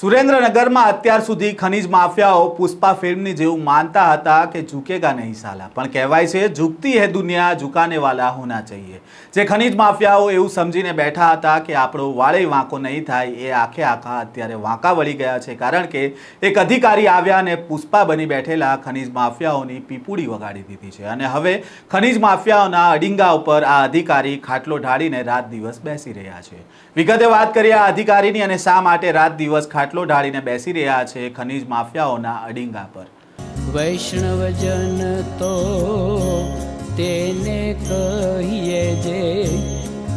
સુરેન્દ્રનગરમાં અત્યાર સુધી ખનીજ માફિયાઓ પુષ્પા ફિલ્મની જેવું માનતા હતા કે ઝૂકેગા નહીં સાલા. પણ કહેવાય છે, ઝૂકતી હે દુનિયા, ઝુકાને વાલા હોના ચાહીએ. જે ખનીજ માફિયાઓ એવું સમજીને બેઠા હતા કે આપણો વાળે વાંકો નહીં થાય, એ આખે આખા અત્યારે વાંકા વળી ગયા છે. કારણ કે એક અધિકારી આવ્યા અને પુષ્પા બની બેઠેલા ખનીજ માફિયાઓની પીપુડી વગાડી દીધી છે. અને હવે ખનીજ માફિયાઓના અડિંગા ઉપર આ અધિકારી ખાટલો ઢાળીને રાત દિવસ બેસી રહ્યા છે. વિગતે વાત કરીએ આ અધિકારીની અને શા માટે રાત દિવસ ખાટલો ઢાળીને બેસી રહ્યા છે ખનીજ માફિયાઓના અડિંગા પર. વૈષ્ણવજન તો તેને કહીએ જે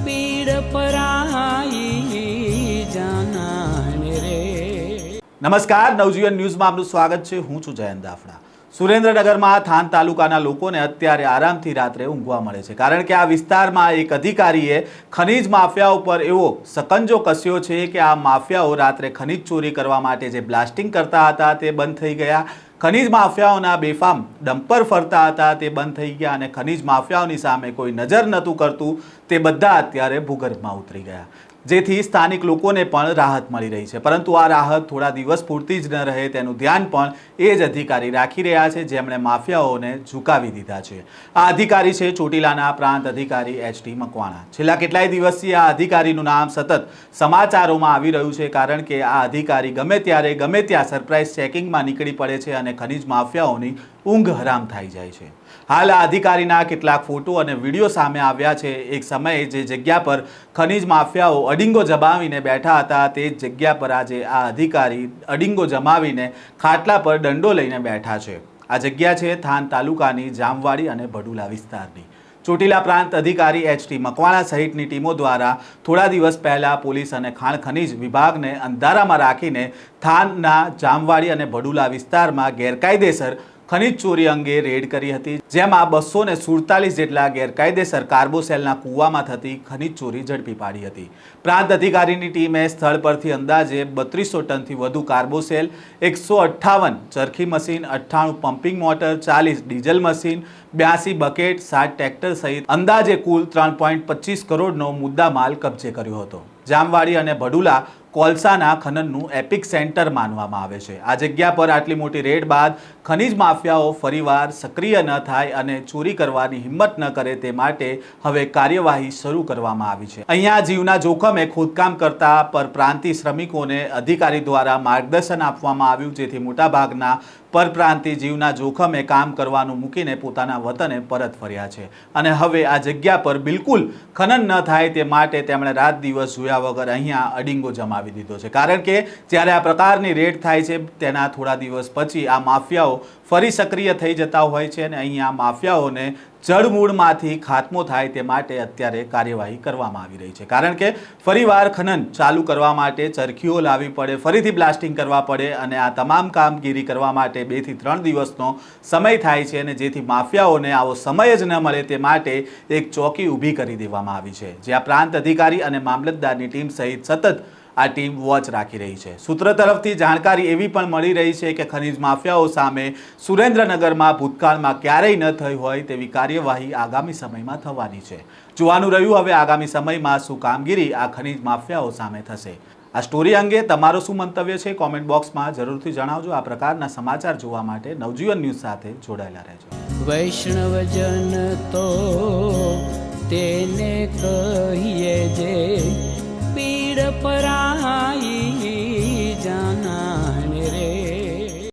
પીડ પરાઈ જાનાને રે. નમસ્કાર નવજીવન ન્યૂઝમાં આપનું સ્વાગત છે. હું છું જયંત દાફડા. સુરેન્દ્રનગરમાં થાન તાલુકાના લોકોને અત્યારે આરામથી રાત્રે ઊંઘવા મળે છે. કારણ કે આ વિસ્તારમાં એક અધિકારીએ ખનીજ માફિયા ઉપર એવો સકંજો કસ્યો છે કે આ માફિયાઓ રાત્રે ખનીજ ચોરી કરવા માટે જે બ્લાસ્ટિંગ કરતા હતા તે બંધ થઈ ગયા. ખનીજ માફિયાઓના બેફામ ડમ્પર ફરતા હતા, તે બંધ થઈ ગયા અને ખનીજ માફિયાઓની સામે કોઈ નજર નહોતું કરતું, તે બધા અત્યારે ભૂગર્ભમાં ઉતરી ગયા. જેથી સ્થાનિક લોકોને પણ રાહત મળી રહી છે. પરંતુ આ રાહત થોડા દિવસ પૂરતી જ ન રહે તેનું ધ્યાન પણ એ જ અધિકારી રાખી રહ્યા છે, જેમણે માફિયાઓને ઝુકાવી દીધા છે. આ અધિકારી છે ચોટીલાના પ્રાંત અધિકારી એચ ટી મકવાણા. છેલ્લા કેટલાય દિવસથી આ અધિકારીનું નામ સતત સમાચારોમાં આવી રહ્યું છે, કારણ કે આ અધિકારી ગમે ત્યારે ગમે ત્યાં સરપ્રાઇઝ ચેકિંગમાં નીકળી પડે છે અને ખનીજ માફિયાઓની ઊંઘ હરામ થઈ જાય છે. હાલ આ અધિકારીના કેટલાક ફોટો અને વીડિયો સામે આવ્યા છે. એક સમયે જે જગ્યા પર ખનીજ માફિયાઓ અડિંગો જમાવીને બેઠા હતા, તે જ જગ્યા પર આજે આ અધિકારી અડિંગો જમાવીને ખાટલા પર દંડો લઈને બેઠા છે. આ જગ્યા છે થાન તાલુકાની જામવાડી અને ભડુલા વિસ્તારની. ચોટીલા પ્રાંત અધિકારી એચ ટી મકવાણા સહિતની ટીમો દ્વારા થોડા દિવસ પહેલાં પોલીસ અને ખાણ ખનીજ વિભાગને અંધારામાં રાખીને થાનના જામવાડી અને ભડુલા વિસ્તારમાં ગેરકાયદેસર ખનીજ ચોરી અંગે રેડ કરી હતી, જેમાં બસો ને સુડતાલીસ જેટલા ગેરકાયદેસર કાર્બોસેલના કૂવામાં થતી ખનીજ ચોરી ઝડપી પાડી હતી. પ્રાંત અધિકારીની ટીમે સ્થળ પરથી અંદાજે બત્રીસો ટનથી વધુ કાર્બોસેલ એકસો અઠ્ઠાવન ચરખી મશીન, અઠ્ઠાણું પમ્પિંગ મોટર, ચાલીસ ડીઝલ મશીન, બ્યાસી બકેટ, સાત ટ્રેક્ટર સહિત અંદાજે કુલ ત્રણ પોઈન્ટ પચીસ કરોડનો મુદ્દામાલ કબજે કર્યો હતો. જામવાડી અને ભડુલા કોલસાના ખનનનું એપિક સેન્ટર માનવામાં આવે છે. આ જગ્યા પર આટલી મોટી રેડ બાદ ખનીજ માફિયાઓ ફરીવાર સક્રિય ન થાય અને ચોરી કરવાની હિંમત ન કરે તે માટે હવે કાર્યવાહી શરૂ કરવામાં આવી છે. અહીંયા જીવના જોખમે ખોદકામ કરતા પરપ્રાંતિ શ્રમિકોને અધિકારી દ્વારા માર્ગદર્શન આપવામાં આવ્યું, જેથી મોટાભાગના પરપ્રાંતિ જીવના જોખમે કામ કરવાનું મૂકીને પોતાના વતને પરત ફર્યા છે. અને હવે આ જગ્યા પર બિલકુલ ખનન ન થાય તે માટે તેમણે રાત દિવસ જોયા વગર અહીંયા અડિંગો જમાવી દીધો છે. કારણ કે જ્યારે આ પ્રકારની રેડ થાય છે, તેના થોડા દિવસ પછી આ માફિયાઓ ફરી સક્રિય થઈ જતા હોય છે અને અહીંયા માફિયાઓને જળમૂળમાંથી ખાત્મો થાય તે માટે અત્યારે કાર્યવાહી કરવામાં આવી રહી છે. કારણ કે ફરીવાર ખનન ચાલુ કરવા માટે ચરખીઓ લાવવી પડે, ફરીથી બ્લાસ્ટિંગ કરવા પડે અને આ તમામ કામગીરી કરવા માટે બેથી ત્રણ દિવસનો સમય થાય છે અને જેથી માફિયાઓને આવો સમય જ ન મળે તે માટે એક ચોકી ઊભી કરી દેવામાં આવી છે. જ્યાં પ્રાંત અધિકારી અને મામલતદારની ટીમ સહિત સતત આ ટીમ વોચ રાખી રહી છે. સૂત્ર તરફથી જાણકારી એવી પણ મળી રહી છે કે ખનીજ માફિયાઓ સામે સુરેન્દ્રનગરમાં ભૂતકાળમાં ક્યારેય ન થઈ હોય તેવી કાર્યવાહી આગામી સમયમાં થવાની છે. જોવાનું રહ્યું હવે આગામી સમયમાં શું કામગીરી આ ખનીજ માફિયાઓ સામે થશે. આ સ્ટોરી અંગે તમારો શું મંતવ્ય છે કોમેન્ટ બોક્સમાં જરૂરથી જણાવજો. આ પ્રકારના સમાચાર જોવા માટે નવજીવન ન્યૂઝ સાથે જોડાયેલા રહેજો. વૈષ્ણવજન તો તેને